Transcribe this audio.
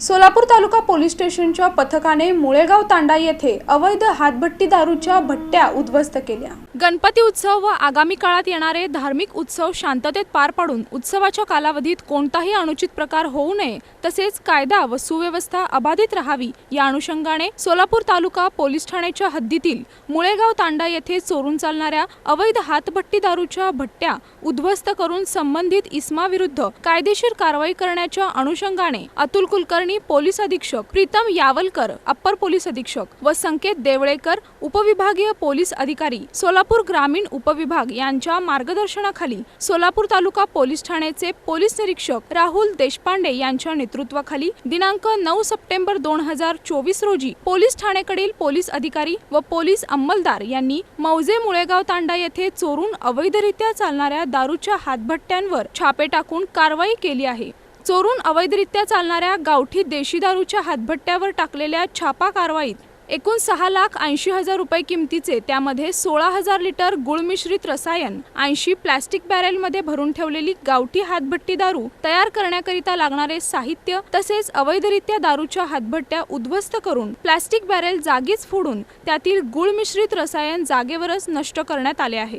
सोलापूर तालुका पोलीस स्टेशनच्या पथकाने मुळेगाव तांडा येथे अवैध हातभट्टी दारूच्या भट्ट्या उद्ध्वस्त केल्या. गणपती उत्सव व आगामी काळात येणारे धार्मिक उत्सव शांततेत पार पाडून उत्सवाच्या कालावधीत कोणताही अनुचित प्रकार होऊ नये तसेच कायदा व सुव्यवस्था अबाधित राहावी या अनुषंगाने सोलापूर तालुका पोलीस ठाण्याच्या हद्दीतील मुळेगाव तांडा येथे चोरून चालणाऱ्या अवैध हातभट्टी दारूच्या भट्ट्या उद्ध्वस्त करून संबंधित इस्माविरुद्ध कायदेशीर कारवाई करण्याच्या अनुषंगाने अतुल कुलकर्णी पोलीस अधीक्षक प्रीतम यावलकर अप्पर पोलीस अधीक्षक व संकेत देवळेकर उपविभागीय पोलीस अधिकारी सोलापूर ग्रामीण उपविभाग यांच्या मार्गदर्शनाखाली सोलापूर तालुका पोलीस ठाण्याचे पोलीस निरीक्षक राहुल देशपांडे यांच्या नेतृत्वाखाली दिनांक नऊ सप्टेंबर दोन हजार चोवीस रोजी पोलीस ठाणेकडील पोलीस अधिकारी व पोलीस अंमलदार यांनी मौजे मुळेगाव तांडा येथे चोरून अवैधरित्या चालणाऱ्या दारूच्या हातभट्ट्यांवर छापे टाकून कारवाई केली आहे. चोरून अवैधरित्या चालणाऱ्या गावठी देशी दारूच्या हातभट्ट्यावर टाकलेल्या छापा कारवाईत एकूण सहा लाख ऐंशी हजार रुपये किमतीचे त्यामध्ये सोळा हजार लिटर गुळमिश्रित रसायन ऐंशी प्लॅस्टिक बॅरेलमध्ये भरून ठेवलेली गावठी हातभट्टी दारू तयार करण्याकरिता लागणारे साहित्य तसेच अवैधरित्या दारूच्या हातभट्ट्या उद्ध्वस्त करून प्लॅस्टिक बॅरेल जागीच फोडून त्यातील गुळमिश्रित रसायन जागेवरच नष्ट करण्यात आले आहे.